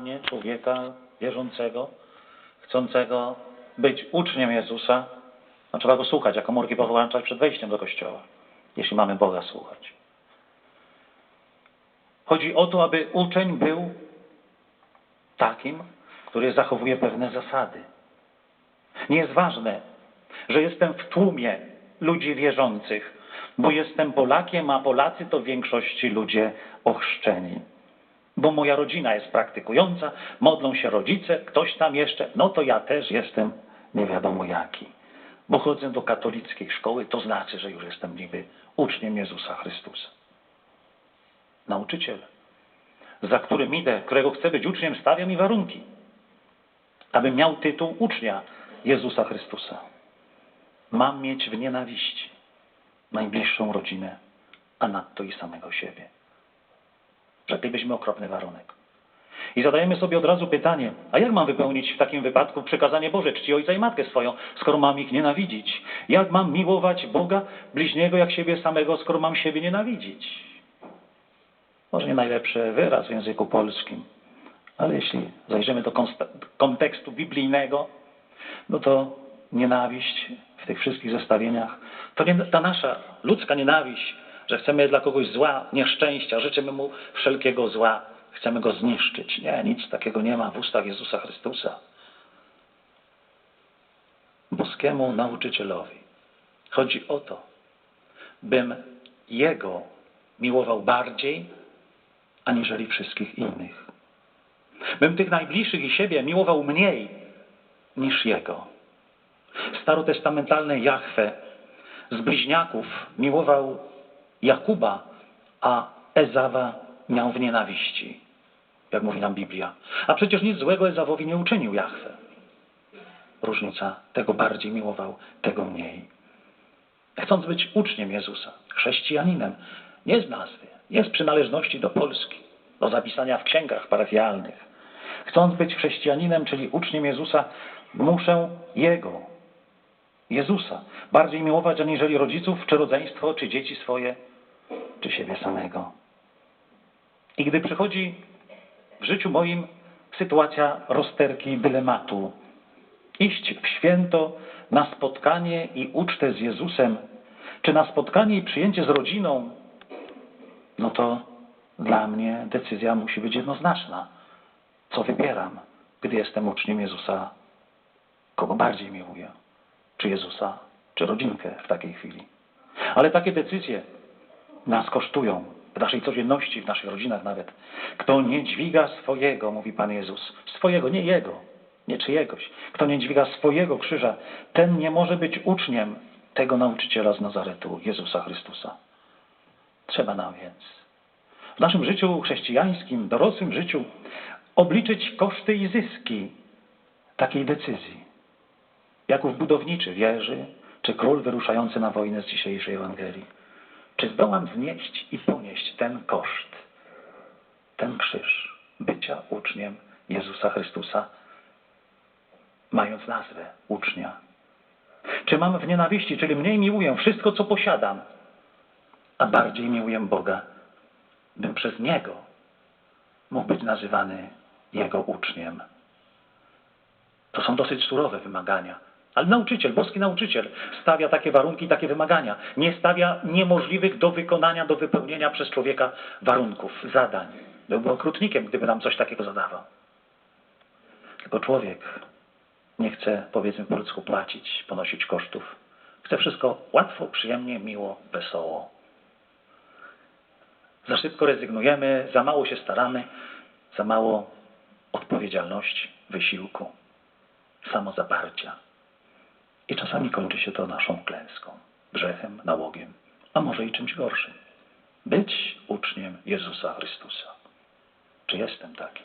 mnie, człowieka wierzącego, chcącego być uczniem Jezusa, no trzeba go słuchać, a komórki powłączać przed wejściem do kościoła, jeśli mamy Boga słuchać. Chodzi o to, aby uczeń był takim, który zachowuje pewne zasady. Nie jest ważne, że jestem w tłumie ludzi wierzących, bo jestem Polakiem, a Polacy to w większości ludzie ochrzczeni. Bo moja rodzina jest praktykująca, modlą się rodzice, ktoś tam jeszcze, no to ja też jestem nie wiadomo jaki. Bo chodzę do katolickiej szkoły, to znaczy, że już jestem niby uczniem Jezusa Chrystusa. Nauczyciel, za którym idę, którego chcę być uczniem, stawia mi warunki, abym miał tytuł ucznia Jezusa Chrystusa. Mam mieć w nienawiści najbliższą rodzinę, a nadto i samego siebie. Rzeklibyśmy okropny warunek. I zadajemy sobie od razu pytanie, a jak mam wypełnić w takim wypadku przykazanie Boże, czci ojca i matkę swoją, skoro mam ich nienawidzić? Jak mam miłować Boga, bliźniego jak siebie samego, skoro mam siebie nienawidzić? Może nie najlepszy wyraz w języku polskim, ale jeśli zajrzymy do kontekstu biblijnego, no to nienawiść w tych wszystkich zestawieniach, to nie ta nasza ludzka nienawiść, że chcemy dla kogoś zła, nieszczęścia, życzymy mu wszelkiego zła, chcemy go zniszczyć. Nie, nic takiego nie ma w ustach Jezusa Chrystusa. Boskiemu nauczycielowi chodzi o to, bym Jego miłował bardziej, aniżeli wszystkich innych. Bym tych najbliższych i siebie miłował mniej niż Jego. Starotestamentalny Jahwe z bliźniaków miłował Jakuba, a Ezawa miał w nienawiści, jak mówi nam Biblia. A przecież nic złego Ezawowi nie uczynił Jahwe. Różnica, tego bardziej miłował, tego mniej. Chcąc być uczniem Jezusa, chrześcijaninem, nie z nazwy, nie z przynależności do Polski, do zapisania w księgach parafialnych. Chcąc być chrześcijaninem, czyli uczniem Jezusa, muszę Jego, Jezusa, bardziej miłować aniżeli rodziców, czy rodzeństwo, czy dzieci swoje, czy siebie samego. I gdy przychodzi w życiu moim sytuacja rozterki dylematu, iść w święto na spotkanie i ucztę z Jezusem, czy na spotkanie i przyjęcie z rodziną, no to dla mnie decyzja musi być jednoznaczna. Co wybieram, gdy jestem uczniem Jezusa? Kogo bardziej miłuję? Czy Jezusa, czy rodzinkę w takiej chwili? Ale takie decyzje nas kosztują w naszej codzienności, w naszych rodzinach nawet. Kto nie dźwiga swojego, mówi Pan Jezus, swojego, nie Jego, nie czyjegoś. Kto nie dźwiga swojego krzyża, ten nie może być uczniem tego nauczyciela z Nazaretu, Jezusa Chrystusa. Trzeba nam więc w naszym życiu chrześcijańskim, dorosłym życiu obliczyć koszty i zyski takiej decyzji. Jaków budowniczy wieży, czy król wyruszający na wojnę z dzisiejszej Ewangelii. Czy zdołam znieść i ponieść ten koszt, ten krzyż bycia uczniem Jezusa Chrystusa, mając nazwę ucznia? Czy mam w nienawiści, czyli mniej miłuję wszystko, co posiadam, a bardziej miłuję Boga, bym przez Niego mógł być nazywany Jego uczniem? To są dosyć surowe wymagania. Ale nauczyciel, boski nauczyciel stawia takie warunki, takie wymagania. Nie stawia niemożliwych do wykonania, do wypełnienia przez człowieka warunków, zadań. Byłby okrutnikiem, gdyby nam coś takiego zadawał. Tylko człowiek nie chce, powiedzmy po ludzku, płacić, ponosić kosztów. Chce wszystko łatwo, przyjemnie, miło, wesoło. Za szybko rezygnujemy, za mało się staramy, za mało odpowiedzialności, wysiłku, samozaparcia. I czasami kończy się to naszą klęską, grzechem, nałogiem, a może i czymś gorszym. Być uczniem Jezusa Chrystusa. Czy jestem taki?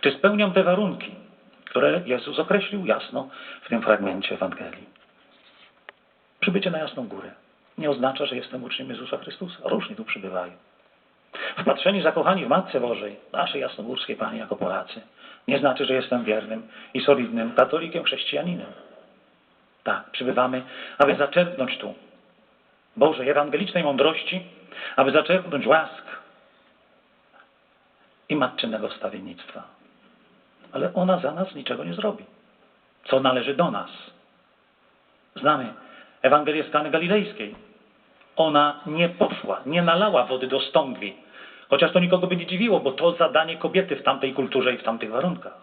Czy spełniam te warunki, które Jezus określił jasno w tym fragmencie Ewangelii? Przybycie na Jasną Górę nie oznacza, że jestem uczniem Jezusa Chrystusa. Różni tu przybywają. Wpatrzeni, zakochani w Matce Bożej, naszej jasnogórskiej Pani jako Polacy, nie znaczy, że jestem wiernym i solidnym katolikiem, chrześcijaninem. Tak, przybywamy, aby zaczerpnąć tu Bożej ewangelicznej mądrości, aby zaczerpnąć łask i matczynego wstawiennictwa. ale ona za nas niczego nie zrobi. Co należy do nas. Znamy Ewangelię z Galilejskiej. Ona nie poszła, nie nalała wody do stągwi. Chociaż to nikogo by nie dziwiło, bo to zadanie kobiety w tamtej kulturze i w tamtych warunkach.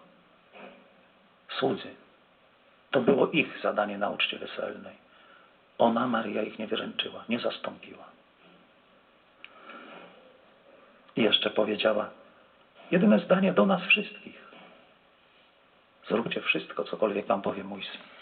Słudzy. To było ich zadanie na uczcie weselnej. Ona, Maria, ich nie wyręczyła, nie zastąpiła. I jeszcze powiedziała jedyne zdanie do nas wszystkich. Zróbcie wszystko, cokolwiek wam powie mój syn.